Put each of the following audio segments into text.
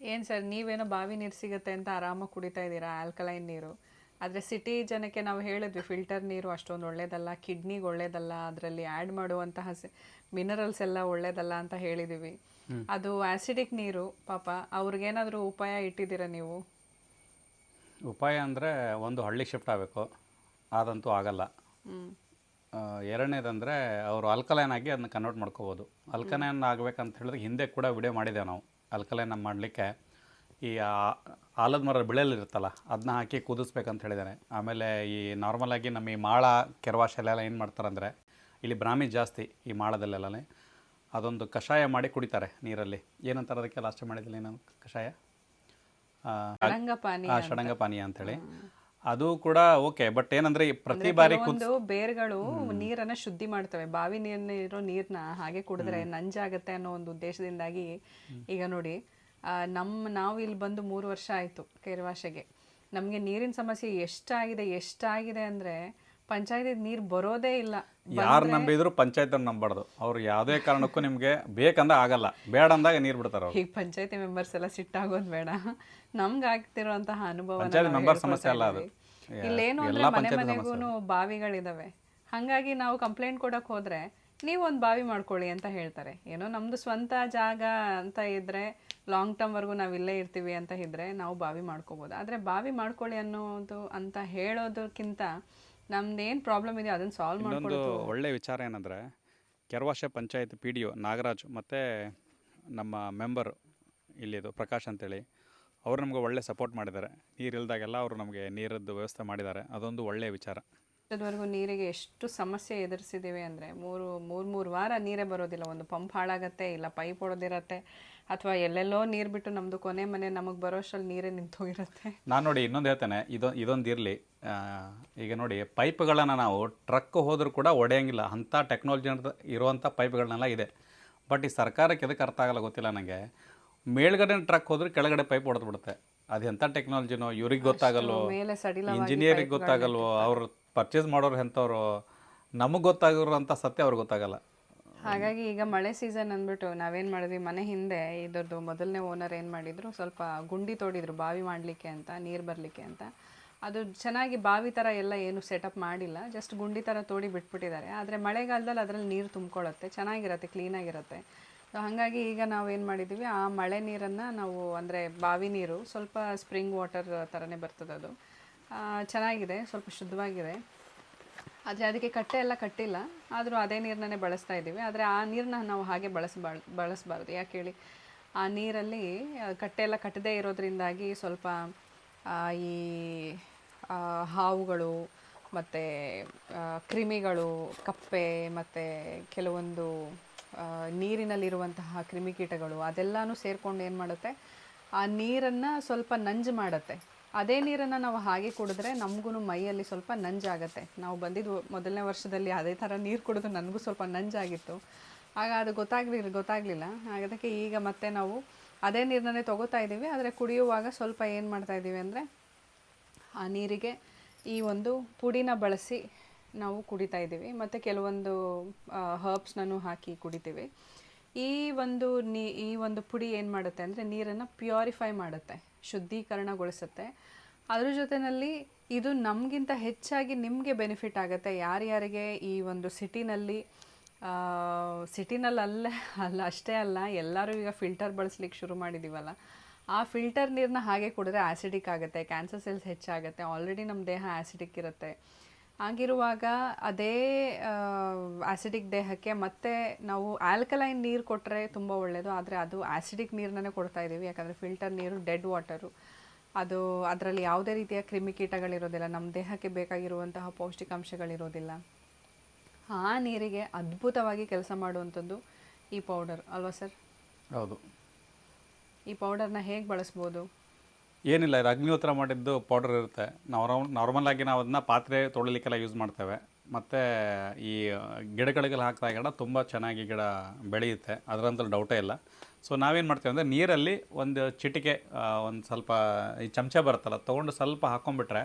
ಏನು ಸರ್ ನೀವೇನೋ ಬಾವಿ ನೀರು ಸಿಗುತ್ತೆ ಅಂತ ಆರಾಮಾಗಿ ಕುಡಿತಾ ಇದ್ದೀರಾ ಆಲ್ಕಲೈನ್ ನೀರು? ಆದರೆ ಸಿಟಿ ಜನಕ್ಕೆ ನಾವು ಹೇಳಿದ್ವಿ ಫಿಲ್ಟರ್ ನೀರು ಅಷ್ಟೊಂದು ಒಳ್ಳೇದಲ್ಲ ಕಿಡ್ನಿಗೆ ಒಳ್ಳೇದಲ್ಲ ಅದರಲ್ಲಿ ಆ್ಯಡ್ ಮಾಡುವಂತಹ ಮಿನರಲ್ಸ್ ಎಲ್ಲ ಒಳ್ಳೇದಲ್ಲ ಅಂತ ಹೇಳಿದ್ದೀವಿ ಅದು ಆ್ಯಸಿಡಿಕ್ ನೀರು ಪಾಪ. ಅವ್ರಿಗೇನಾದರೂ ಉಪಾಯ ಇಟ್ಟಿದ್ದೀರಾ ನೀವು? ಉಪಾಯ ಅಂದರೆ ಒಂದು ಹಳ್ಳಿ ಶಿಫ್ಟ್ ಆಗಬೇಕು. ಅದಂತೂ ಆಗಲ್ಲ. ಎರಡನೇದಂದರೆ ಅವರು ಅಲ್ಕಲೈನ್ ಆಗಿ ಅದನ್ನ ಕನ್ವರ್ಟ್ ಮಾಡ್ಕೋಬೋದು. ಅಲ್ಕಲೈನ್ ಆಗಬೇಕಂತ ಹೇಳಿದ್ರೆ ಹಿಂದೆ ಕೂಡ ವಿಡಿಯೋ ಮಾಡಿದ್ದೇವೆ ನಾವು. ಅಲ್ಕಲೈನ್ ಮಾಡಲಿಕ್ಕೆ ಈ ಆಲದ ಮರ ಬಿಳೆಲಿರುತ್ತಲ್ಲ ಅದನ್ನ ಹಾಕಿ ಕುದಿಸ್ಬೇಕಂತ ಹೇಳಿದ್ದಾನೆ ಆಮೇಲೆ ಈ ನಾರ್ಮಲಾಗಿ ನಮ್ಮ ಈ ಮಾಳ ಕೆರವಾಶಲೆಲ್ಲ ಏನು ಮಾಡ್ತಾರಂದರೆ ಇಲ್ಲಿ ಬ್ರಾಹ್ಮಿ ಜಾಸ್ತಿ ಈ ಮಾಳದಲ್ಲೆಲ್ಲನೇ ಅದೊಂದು ಕಷಾಯ ಮಾಡಿ ಕುಡಿತಾರೆ ನೀರಲ್ಲಿ. ಏನಂತಾರೆ ಅದಕ್ಕೆ? ಲಾಸ್ಟ್ ಮಾಡಿದಿಲ್ಲ ಏನು ಕಷಾಯ? ಷಡಂಗ ಪಾನೀಯ ಅಂತೇಳಿ. ಅದು ಕೂಡ ಓಕೆ ಬಟ್ ಏನಂದ್ರೆ ಈ ಪ್ರತಿ ಬಾರಿ ಒಂದು ಬೇರ್ಗಳು ನೀರನ್ನ ಶುದ್ಧಿ ಮಾಡ್ತವೆ ಬಾವಿ ನೀರಿರೋ ನೀರ್ನ ಹಾಗೆ ಕುಡಿದ್ರೆ ನಂಜಾಗತ್ತೆ ಅನ್ನೋ ಒಂದು ಉದ್ದೇಶದಿಂದಾಗಿ ಈಗ ನೋಡಿ ನಮ್ಮ ನಾವು ಇಲ್ಲಿ ಬಂದು ಮೂರು ವರ್ಷ ಆಯ್ತು ಕೇರವಾಶೆಗೆ. ನಮಗೆ ನೀರಿನ ಸಮಸ್ಯೆ ಎಷ್ಟಾಗಿದೆ ಎಷ್ಟಾಗಿದೆ ಅಂದ್ರೆ ಪಂಚಾಯತಿ ನೀರು ಬರೋದೇ ಇಲ್ಲ. ಯಾರು ನಂಬಿದ್ರು ಪಂಚಾಯತ್ ನಂಬಾರ್ದು ಅವ್ರು ಯಾವುದೇ ಕಾರಣಕ್ಕೂ ನಿಮಗೆ ಬೇಕಂದ ಆಗಲ್ಲ. ಬೇಡ ಅಂದಾಗ ನೀರು ಬಿಡ್ತಾರೆ ಈಗ ಪಂಚಾಯತಿ ಮೆಂಬರ್ಸ್ ಎಲ್ಲ ಸಿಟ್ಟಾಗೋದು ಬೇಡ. ನಮ್ಗೆ ಆಗ್ತಿರುವಂತಹ ಅನುಭವ ಪಂಚಾಯತಿ ಮೆಂಬರ್ ಸಮಸ್ಯೆ ಅಲ್ಲ ಅದು. ಇಲ್ಲೇನು ಅಂದ್ರೆ ಮನೆ ಮನೆಗೂ ಬಾವಿಗಳಿದಾವೆ. ಹಂಗಾಗಿ ನಾವು ಕಂಪ್ಲೇಂಟ್ ಕೊಡಕ್ ಹೋದ್ರೆ ನೀವು ಒಂದು ಬಾವಿ ಮಾಡ್ಕೊಳ್ಳಿ ಅಂತ ಹೇಳ್ತಾರೆ. ಏನೋ ನಮ್ದು ಸ್ವಂತ ಜಾಗ ಅಂತ ಇದ್ರೆ ಲಾಂಗ್ ಟರ್ಮ್ ವರ್ಗು ನಾವು ಇಲ್ಲೇ ಇರ್ತೀವಿ ಅಂತ ಇದ್ರೆ ನಾವು ಬಾವಿ ಮಾಡ್ಕೋಬಹುದು ಆದ್ರೆ ಬಾವಿ ಮಾಡ್ಕೊಳ್ಳಿ ಅನ್ನೋದು ಅಂತ ಹೇಳೋದಕ್ಕಿಂತ ನಮ್ದೇನ್ ಪ್ರಾಬ್ಲಮ್ ಇದೆ ಅದನ್ನ ಸಾಲ್ವ್ ಇನ್ನೊಂದು ಮಾಡ್ಕೊಳ್ಳೋದು ಒಳ್ಳೆ ವಿಚಾರ ಏನಂದರೆ Keravashe panchayat P D O Nagaraj ಮತ್ತು ನಮ್ಮ ಮೆಂಬರ್ ಇಲ್ಲಿದು ಪ್ರಕಾಶ್ ಅಂತೇಳಿ ಅವರು ನಮಗೆ ಒಳ್ಳೆ ಸಪೋರ್ಟ್ ಮಾಡಿದ್ದಾರೆ. ನೀರು ಇಲ್ದಾಗೆಲ್ಲ ಅವರು ನಮಗೆ ನೀರದ್ದು ವ್ಯವಸ್ಥೆ ಮಾಡಿದ್ದಾರೆ. ಅದೊಂದು ಒಳ್ಳೆಯ ವಿಚಾರ. ಇಷ್ಟದವರೆಗೂ ನೀರಿಗೆ ಎಷ್ಟು ಸಮಸ್ಯೆ ಎದುರಿಸಿದ್ದೀವಿ ಅಂದರೆ ಮೂರು ಮೂರು ಮೂರು ವಾರ ನೀರೇ ಬರೋದಿಲ್ಲ. ಒಂದು ಪಂಪ್ ಹಾಳಾಗತ್ತೆ ಇಲ್ಲ ಪೈಪ್ ಹೊಡೆದಿರತ್ತೆ. ಅಥವಾ ಎಲ್ಲೆಲ್ಲೋ ನೀರು ಬಿಟ್ಟು ನಮ್ಮದು ಕೊನೆ ಮನೆ ನಮಗೆ ಬರೋಷ್ಟರಲ್ಲಿ ನೀರೇ ನಿಂತೋಗಿರುತ್ತೆ ನಾನು ನೋಡಿ ಇನ್ನೊಂದು ಹೇಳ್ತೇನೆ ಇದೊಂದು ಇದೊಂದು ಇರಲಿ. ಈಗ ನೋಡಿ ಪೈಪ್ಗಳನ್ನು ನಾವು ಟ್ರಕ್ ಹೋದರೂ ಕೂಡ ಒಡೆಯಂಗಿಲ್ಲ. ಅಂಥ ಟೆಕ್ನಾಲಜಿ ಇರುವಂಥ ಪೈಪ್ಗಳನ್ನೆಲ್ಲ ಇದೆ. ಬಟ್ ಈ ಸರ್ಕಾರಕ್ಕೆ ಎದಕ್ಕೆ ಅರ್ಥ ಆಗಲ್ಲ ಗೊತ್ತಿಲ್ಲ ನನಗೆ ಮೇಲ್ಗಡೆ ಟ್ರಕ್ ಹೋದ್ರೆ ಕೆಳಗಡೆ ಪೈಪ್ ಹೊಡೆದು ಬಿಡುತ್ತೆ. ಅದು ಎಂಥ ಟೆಕ್ನಾಲಜಿನೋ ಇವ್ರಿಗೆ ಗೊತ್ತಾಗಲ್ವೋ ಇಂಜಿನಿಯರಿಗೆ ಗೊತ್ತಾಗಲ್ವೋ ಅವ್ರು ಪರ್ಚೇಸ್ ಮಾಡೋರು ಎಂಥವ್ರು ನಮಗೆ ಗೊತ್ತಾಗಿರೋಂಥ ಸತ್ಯ ಅವ್ರಿಗೆ ಗೊತ್ತಾಗಲ್ಲ. ಹಾಗಾಗಿ ಈಗ ಮಳೆ ಸೀಸನ್ ಅಂದ್ಬಿಟ್ಟು ನಾವೇನು ಮಾಡಿದ್ವಿ? ಮನೆ ಹಿಂದೆ ಇದ್ರದ್ದು ಮೊದಲನೇ ಓನರ್ ಏನು ಮಾಡಿದ್ರು? ಸ್ವಲ್ಪ ಗುಂಡಿ ತೋಡಿದ್ರು ಬಾವಿ ಮಾಡಲಿಕ್ಕೆ ಅಂತ, ನೀರು ಬರಲಿಕ್ಕೆ ಅಂತ. ಅದು ಚೆನ್ನಾಗಿ ಬಾವಿ ಥರ ಎಲ್ಲ ಏನು ಸೆಟಪ್ ಮಾಡಿಲ್ಲ. ಜಸ್ಟ್ ಗುಂಡಿ ಥರ ತೋಡಿ ಬಿಟ್ಬಿಟ್ಟಿದ್ದಾರೆ. ಆದರೆ ಮಳೆಗಾಲದಲ್ಲಿ ಅದರಲ್ಲಿ ನೀರು ತುಂಬ್ಕೊಳ್ಳುತ್ತೆ. ಚೆನ್ನಾಗಿರುತ್ತೆ ಕ್ಲೀನಾಗಿರುತ್ತೆ ಸೊ ಹಾಗಾಗಿ ಈಗ ನಾವು ಏನು ಮಾಡಿದ್ದೀವಿ ಆ ಮಳೆ ನೀರನ್ನು ನಾವು ಅಂದರೆ ಬಾವಿ ನೀರು ಸ್ವಲ್ಪ ಸ್ಪ್ರಿಂಗ್ ವಾಟರ್ ಥರನೇ ಬರ್ತದೆ ಅದು ಚೆನ್ನಾಗಿದೆ, ಸ್ವಲ್ಪ ಶುದ್ಧವಾಗಿದೆ. ಆದರೆ ಅದಕ್ಕೆ ಕಟ್ಟೆ ಎಲ್ಲ ಕಟ್ಟಿಲ್ಲ. ಆದರೂ ಅದೇ ನೀರನ್ನೇ ಬಳಸ್ತಾ ಇದ್ದೀವಿ. ಆದರೆ ಆ ನೀರನ್ನ ನಾವು ಹಾಗೆ ಬಳಸಬಾರ್ದು ಬಳಸಬಾರ್ದು. ಯಾಕೆ ಹೇಳಿ? ಆ ನೀರಲ್ಲಿ ಕಟ್ಟೆ ಎಲ್ಲ ಕಟ್ಟದೇ ಇರೋದ್ರಿಂದಾಗಿ ಸ್ವಲ್ಪ ಈ ಹಾವುಗಳು ಮತ್ತು ಕ್ರಿಮಿಗಳು, ಕಪ್ಪೆ ಮತ್ತು ಕೆಲವೊಂದು ನೀರಿನಲ್ಲಿರುವಂತಹ ಕ್ರಿಮಿಕೀಟಗಳು ಅದೆಲ್ಲನೂ ಸೇರಿಕೊಂಡು ಏನು ಮಾಡುತ್ತೆ? ಆ ನೀರನ್ನು ಸ್ವಲ್ಪ ನಂಜು ಮಾಡುತ್ತೆ. ಅದೇ ನೀರನ್ನು ನಾವು ಹಾಗೆ ಕುಡಿದ್ರೆ ನಮಗೂ ಮೈಯಲ್ಲಿ ಸ್ವಲ್ಪ ನಂಜಾಗುತ್ತೆ. ನಾವು ಬಂದಿದ್ದು ಮೊದಲನೇ ವರ್ಷದಲ್ಲಿ ಅದೇ ಥರ ನೀರು ಕುಡಿದು ನನಗೂ ಸ್ವಲ್ಪ ನಂಜಾಗಿತ್ತು. ಆಗ ಅದು ಗೊತ್ತಾಗ್ಲಿ ಗೊತ್ತಾಗಲಿಲ್ಲ. ಅದಕ್ಕೆ ಈಗ ಮತ್ತೆ ನಾವು ಅದೇ ನೀರನ್ನೇ ತೊಗೋತಾ ಇದ್ದೀವಿ. ಆದರೆ ಕುಡಿಯುವಾಗ ಸ್ವಲ್ಪ ಏನು ಮಾಡ್ತಾ ಇದ್ದೀವಿ ಅಂದರೆ ಆ ನೀರಿಗೆ ಈ ಒಂದು ಪುಡಿನ ಬಳಸಿ ನಾವು ಕುಡಿತಾ ಇದ್ದೀವಿ. ಮತ್ತು ಕೆಲವೊಂದು ಹರ್ಬ್ಸ್ನೂ ಹಾಕಿ ಕುಡಿತೀವಿ. ಈ ಒಂದು ನೀ, ಈ ಒಂದು ಪುಡಿ ಏನು ಮಾಡುತ್ತೆ ಅಂದರೆ ನೀರನ್ನು ಪ್ಯೂರಿಫೈ ಮಾಡುತ್ತೆ. ಶುದ್ಧೀಕರಣಗೊಳಿಸುತ್ತೆ. ಅದ್ರ ಜೊತೆಯಲ್ಲಿ ಇದು ನಮಗಿಂತ ಹೆಚ್ಚಾಗಿ ನಿಮಗೆ ಬೆನಿಫಿಟ್ ಆಗುತ್ತೆ. ಯಾರ್ಯಾರಿಗೆ ಈ ಒಂದು ಸಿಟಿನಲ್ಲಿ ಸಿಟಿನಲ್ಲಿ ಅಲ್ಲೇ ಅಲ್ಲ, ಅಷ್ಟೇ ಅಲ್ಲ, ಎಲ್ಲರೂ ಈಗ ಫಿಲ್ಟರ್ ಬಳಸ್ಲಿಕ್ಕೆ ಶುರು ಮಾಡಿದ್ದೀವಲ್ಲ ಆ ಫಿಲ್ಟರ್ ನೀರನ್ನ ಹಾಗೆ ಕುಡಿದ್ರೆ ಆ್ಯಸಿಡಿಕ್ ಆಗುತ್ತೆ ಕ್ಯಾನ್ಸರ್ ಸೆಲ್ಸ್ ಹೆಚ್ಚಾಗುತ್ತೆ. ಆಲ್ರೆಡಿ ನಮ್ಮ ದೇಹ ಆ್ಯಸಿಡಿಕ್ ಇರುತ್ತೆ. ಹಾಗಿರುವಾಗ ಅದೇ ಆ್ಯಸಿಡಿಕ್ ದೇಹಕ್ಕೆ ಮತ್ತೆ ನಾವು ಆಲ್ಕಲೈನ್ ನೀರು ಕೊಟ್ಟರೆ ತುಂಬ ಒಳ್ಳೆಯದು ಆದರೆ ಅದು ಆ್ಯಸಿಡಿಕ್ ನೀರನ್ನೇ ಕೊಡ್ತಾ ಇದ್ದೀವಿ ಯಾಕಂದರೆ ಫಿಲ್ಟರ್ ನೀರು ಡೆಡ್ ವಾಟರು ಅದು ಅದರಲ್ಲಿ ಯಾವುದೇ ರೀತಿಯ ಕ್ರಿಮಿಕೀಟಗಳಿರೋದಿಲ್ಲ ನಮ್ಮ ದೇಹಕ್ಕೆ ಬೇಕಾಗಿರುವಂತಹ ಪೌಷ್ಟಿಕಾಂಶಗಳಿರೋದಿಲ್ಲ. ಆ ನೀರಿಗೆ ಅದ್ಭುತವಾಗಿ ಕೆಲಸ ಮಾಡುವಂಥದ್ದು ಈ ಪೌಡರ್ ಅಲ್ವಾ ಸರ್? ಹೌದು. ಈ ಪೌಡರ್ನ ಹೇಗೆ ಬಳಸ್ಬೋದು? ಏನಿಲ್ಲ, ಇದು ಅಗ್ನಿಹೋತ್ರ ಮಾಡಿದ್ದು ಪೌಡರ್ ಇರುತ್ತೆ. ನಾವು ನಾರ್ಮಲ್ ಆಗಿ ನಾವು ಅದನ್ನ ಪಾತ್ರೆ ತೊಳಿಲಿಕ್ಕೆಲ್ಲ ಯೂಸ್ ಮಾಡ್ತೇವೆ. ಮತ್ತು ಈ ಗಿಡಗಳಿಗೆಲ್ಲ ಹಾಕಿದಾಗ ತುಂಬ ಚೆನ್ನಾಗಿ ಗಿಡ ಬೆಳೆಯುತ್ತೆ. ಅದರಂತೂ ಡೌಟೇ ಇಲ್ಲ. ಸೊ ನಾವೇನು ಮಾಡ್ತೀವಿ ಅಂದರೆ ನೀರಲ್ಲಿ ಒಂದು ಚಿಟಿಕೆ ಒಂದು ಸ್ವಲ್ಪ ಈ ಚಮಚ ಬರುತ್ತಲ್ಲ, ತೊಗೊಂಡು ಸ್ವಲ್ಪ ಹಾಕೊಂಡ್ಬಿಟ್ರೆ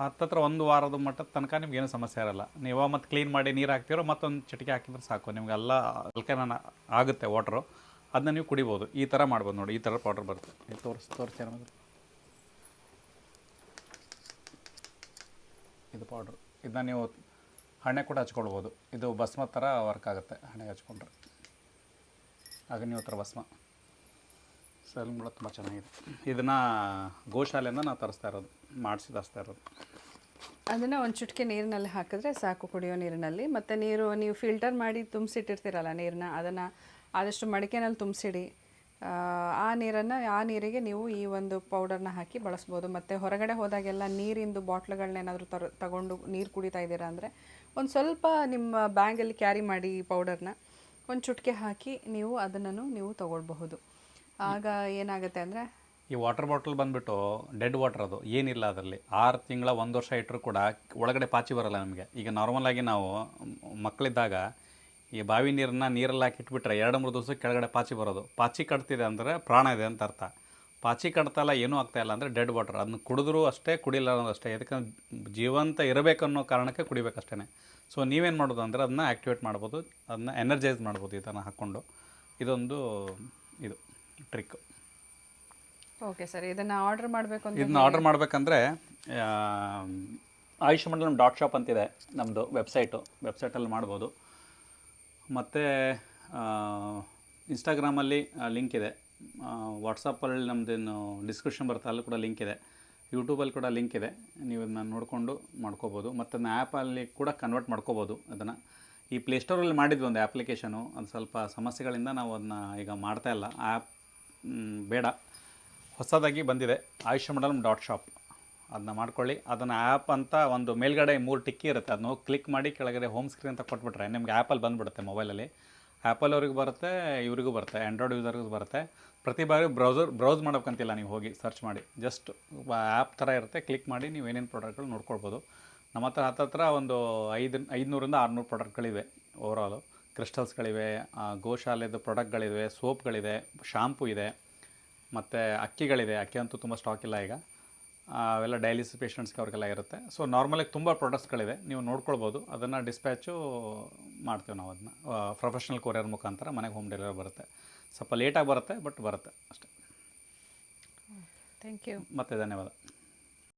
ಹತ್ತತ್ರ ಒಂದು ವಾರದ ಮಟ್ಟದ ತನಕ ನಿಮ್ಗೆ ಏನು ಸಮಸ್ಯೆ ಇರಲ್ಲ. ನೀವು ಮತ್ತು ಕ್ಲೀನ್ ಮಾಡಿ ನೀರು ಹಾಕ್ತಿರೋ ಮತ್ತೊಂದು ಚಿಟಿಕೆ ಹಾಕಿದ್ರೆ ಸಾಕು. ನಿಮಗೆಲ್ಲ ಅಲ್ಕನ ಆಗುತ್ತೆ ವಾಟ್ರು ಅದನ್ನ ನೀವು ಕುಡಿಬೋದು. ಈ ಥರ ಮಾಡ್ಬೋದು ನೋಡಿ, ಈ ಥರ ಪೌಡ್ರ್ ಬರುತ್ತೆ. ತೋರಿಸಿ, ತೋರಿಸ್ ಇದು ಪೌಡ್ರ್ ಇದನ್ನ ನೀವು ಹಣೆ ಕೂಡ ಹಚ್ಕೊಳ್ಬೋದು. ಇದು ಭಸ್ಮ ಥರ ವರ್ಕ್ ಆಗುತ್ತೆ, ಹಣೆ ಹಚ್ಕೊಂಡ್ರೆ. ನೀವು ಥರ ಭಸ್ಮ. ಸೆಲ್ ಕೂಡ ತುಂಬ ಚೆನ್ನಾಗಿದೆ. ಇದನ್ನು ಗೋಶಾಲೆಯಿಂದ ನಾವು ತರಿಸ್ತಾ ಇರೋದು, ಮಾಡಿಸಿ ತರಿಸ್ತಾ ಇರೋದು. ಅದನ್ನು ಒಂದು ಚುಟ್ಕೆ ನೀರಿನಲ್ಲಿ ಹಾಕಿದ್ರೆ ಸಾಕು, ಕುಡಿಯೋ ನೀರಿನಲ್ಲಿ. ಮತ್ತು ನೀರು ನೀವು ಫಿಲ್ಟರ್ ಮಾಡಿ ತುಂಬಿಸಿಟ್ಟಿರ್ತೀರಲ್ಲ ನೀರನ್ನ ಅದನ್ನು ಆದಷ್ಟು ಮಡಿಕೆನಲ್ಲಿ ತುಂಬಿಸಿಡಿ. ಆ ನೀರನ್ನು, ಆ ನೀರಿಗೆ ನೀವು ಈ ಒಂದು ಪೌಡರ್ನ ಹಾಕಿ ಬಳಸ್ಬೋದು. ಮತ್ತು ಹೊರಗಡೆ ಹೋದಾಗೆಲ್ಲ ನೀರಿಂದು ಬಾಟ್ಲ್ಗಳನ್ನ ಏನಾದರೂ ತರ, ತಗೊಂಡು ನೀರು ಕುಡಿತಾ ಇದ್ದೀರಾ ಅಂದರೆ, ಒಂದು ಸ್ವಲ್ಪ ನಿಮ್ಮ ಬ್ಯಾಗಲ್ಲಿ ಕ್ಯಾರಿ ಮಾಡಿ ಈ ಪೌಡರ್ನ ಒಂದು ಚುಟ್ಕೆ ಹಾಕಿ ನೀವು ಅದನ್ನು ನೀವು ತಗೊಳ್ಬಹುದು. ಆಗ ಏನಾಗುತ್ತೆ ಅಂದರೆ, ಈ ವಾಟರ್ ಬಾಟಲ್ ಬಂದುಬಿಟ್ಟು ಡೆಡ್ ವಾಟರ್ ಅದು, ಏನಿಲ್ಲ ಅದರಲ್ಲಿ. ಆರು ತಿಂಗಳ, ಒಂದು ವರ್ಷ ಇಟ್ಟರು ಕೂಡ ಒಳಗಡೆ ಪಾಚಿ ಬರಲ್ಲ ನಮಗೆ. ಈಗ ನಾರ್ಮಲಾಗಿ ನಾವು ಮಕ್ಕಳಿದ್ದಾಗ ಈ ಬಾವಿ ನೀರನ್ನ ನೀರಲ್ಲಿ ಹಾಕಿ ಇಟ್ಬಿಟ್ರೆ ಎರಡು ಮೂರು ದಿವಸಕ್ಕೆ ಕೆಳಗಡೆ ಪಾಚಿ ಬರೋದು. ಪಾಚಿ ಕಟ್ತಿದೆ ಅಂದರೆ ಪ್ರಾಣ ಇದೆ ಅಂತ ಅರ್ಥ. ಪಾಚಿ ಕಟ್ತಲ್ಲ ಏನೂ ಆಗ್ತಾಯಿಲ್ಲ ಇಲ್ಲ ಅಂದರೆ ಡೆಡ್ ವಾಟರ್. ಅದನ್ನ ಕುಡಿದ್ರೂ ಅಷ್ಟೇ ಕುಡಿಲ್ಲ ಅನ್ನೋದು ಅಷ್ಟೇ. ಯಾಕಂದ್ರೆ ಜೀವಂತ ಇರಬೇಕನ್ನೋ ಕಾರಣಕ್ಕೆ ಕುಡಿಬೇಕಷ್ಟೇ ಸೊ ನೀವೇನು ಮಾಡೋದು ಅಂದರೆ ಅದನ್ನ ಆ್ಯಕ್ಟಿವೇಟ್ ಮಾಡ್ಬೋದು. ಅದನ್ನ ಎನರ್ಜೈಸ್ ಮಾಡ್ಬೋದು ಇದನ್ನು ಹಾಕ್ಕೊಂಡು. ಇದೊಂದು ಇದು ಟ್ರಿಕ್. ಓಕೆ ಸರ್ ಇದನ್ನು ಆರ್ಡರ್ ಮಾಡಬೇಕು ಅಂತ ಇದನ್ನ ಆರ್ಡರ್ ಮಾಡಬೇಕಂದ್ರೆ ಆಯುಷ್ ಮಂಡಲಂ ಡಾಟ್ ಶಾಪ್ ಅಂತಿದೆ. ನಮ್ಮದು ವೆಬ್ಸೈಟು. ವೆಬ್ಸೈಟಲ್ಲಿ ಮಾಡ್ಬೋದು. ಮತ್ತು ಇನ್ಸ್ಟಾಗ್ರಾಮಲ್ಲಿ ಲಿಂಕ್ ಇದೆ. ವಾಟ್ಸಪ್ಪಲ್ಲಿ ನಮ್ಮದೇನು ಡಿಸ್ಕ್ರಿಪ್ಷನ್ ಬರುತ್ತೆ, ಅಲ್ಲಿ ಕೂಡ ಲಿಂಕ್ ಇದೆ. ಯೂಟ್ಯೂಬಲ್ಲಿ ಕೂಡ ಲಿಂಕ್ ಇದೆ. ನೀವು ಇದನ್ನ ನೋಡಿಕೊಂಡು ಮಾಡ್ಕೋಬೋದು. ಮತ್ತು ಅದನ್ನ ಆ್ಯಪಲ್ಲಿ ಕೂಡ ಕನ್ವರ್ಟ್ ಮಾಡ್ಕೋಬೋದು ಅದನ್ನು. ಈ ಪ್ಲೇಸ್ಟೋರಲ್ಲಿ ಮಾಡಿದ್ವಿ ಒಂದು ಆ್ಯಪ್ಲಿಕೇಶನು ಅದು ಸ್ವಲ್ಪ ಸಮಸ್ಯೆಗಳಿಂದ ನಾವು ಅದನ್ನ ಈಗ ಮಾಡ್ತಾ ಇಲ್ಲ. ಆ್ಯಪ್ ಬೇಡ. ಹೊಸದಾಗಿ ಬಂದಿದೆ. ಆಯುಷ್ಯ ಮಂಡಲಂ ಡಾಟ್ ಶಾಪ್ ಅದನ್ನ ಮಾಡ್ಕೊಳ್ಳಿ. ಅದನ್ನು ಆ್ಯಪ್ ಅಂತ ಒಂದು ಮೇಲ್ಗಡೆ ಮೂರು ಟಿಕ್ಕಿ ಇರುತ್ತೆ. ಅದನ್ನ ಕ್ಲಿಕ್ ಮಾಡಿ ಕೆಳಗಡೆ ಹೋಮ್ ಸ್ಕ್ರೀನ್ ಅಂತ ಕೊಟ್ಬಿಟ್ರೆ ನಿಮಗೆ ಆ್ಯಪಲ್ಲಿ ಬಂದುಬಿಡುತ್ತೆ ಮೊಬೈಲಲ್ಲಿ ಆ್ಯಪಲ್ ಅವ್ರಿಗೂ ಬರುತ್ತೆ, ಇವರಿಗೂ ಬರುತ್ತೆ ಆ್ಯಂಡ್ರಾಯ್ಡ್ ಯೂಸರ್ಗೂ ಬರುತ್ತೆ. ಪ್ರತಿ ಬಾರಿ ಬ್ರೌಸರ್ ಬ್ರೌಸ್ ಮಾಡೋಕ್ಕಂತಿಲ್ಲ ನೀವು ಹೋಗಿ ಸರ್ಚ್ ಮಾಡಿ. ಜಸ್ಟ್ ಆ್ಯಪ್ ಥರ ಇರುತ್ತೆ ಕ್ಲಿಕ್ ಮಾಡಿ ನೀವು ಏನೇನು ಪ್ರಾಡಕ್ಟ್ಗಳು ನೋಡ್ಕೊಳ್ಬೋದು. ನಮ್ಮ ಹತ್ರ ಹತ್ತತ್ರ ಒಂದು ಐದು, ಐದುನೂರಿಂದ ಆರುನೂರು ಪ್ರಾಡಕ್ಟ್ಗಳಿವೆ ಓವರಾಲು ಕ್ರಿಸ್ಟಲ್ಸ್ಗಳಿವೆ ಗೋಶಾಲೆದು ಪ್ರಾಡಕ್ಟ್ಗಳಿವೆ ಸೋಪ್ಗಳಿದೆ ಶಾಂಪೂ ಇದೆ, ಮತ್ತು ಅಕ್ಕಿಗಳಿದೆ. ಅಕ್ಕಿ ಅಂತೂ ತುಂಬ ಸ್ಟಾಕ್ ಇಲ್ಲ ಈಗ. ಅವೆಲ್ಲ ಡಯಾಲಿಸಿಸ್ ಪೇಷಂಟ್ಸ್ಗೆ ಅವ್ರಿಗೆಲ್ಲ ಇರುತ್ತೆ. ಸೊ ನಾರ್ಮಲಾಗಿ ತುಂಬ ಪ್ರಾಡಕ್ಟ್ಸ್ಗಳಿವೆ ನೀವು ನೋಡ್ಕೊಳ್ಬೋದು. ಅದನ್ನು ಡಿಸ್ಪ್ಯಾಚು ಮಾಡ್ತೀವಿ ನಾವು ಅದನ್ನ. ಪ್ರೊಫೆಷ್ನಲ್ ಕೊರಿಯರ್ ಮುಖಾಂತರ ಮನೆಗೆ ಹೋಮ್ ಡೆಲಿವರಿ ಬರುತ್ತೆ. ಸ್ವಲ್ಪ ಲೇಟಾಗಿ ಬರುತ್ತೆ ಬಟ್ ಬರುತ್ತೆ ಅಷ್ಟೇ. ಥ್ಯಾಂಕ್ ಯು ಮತ್ತೆ ಧನ್ಯವಾದ.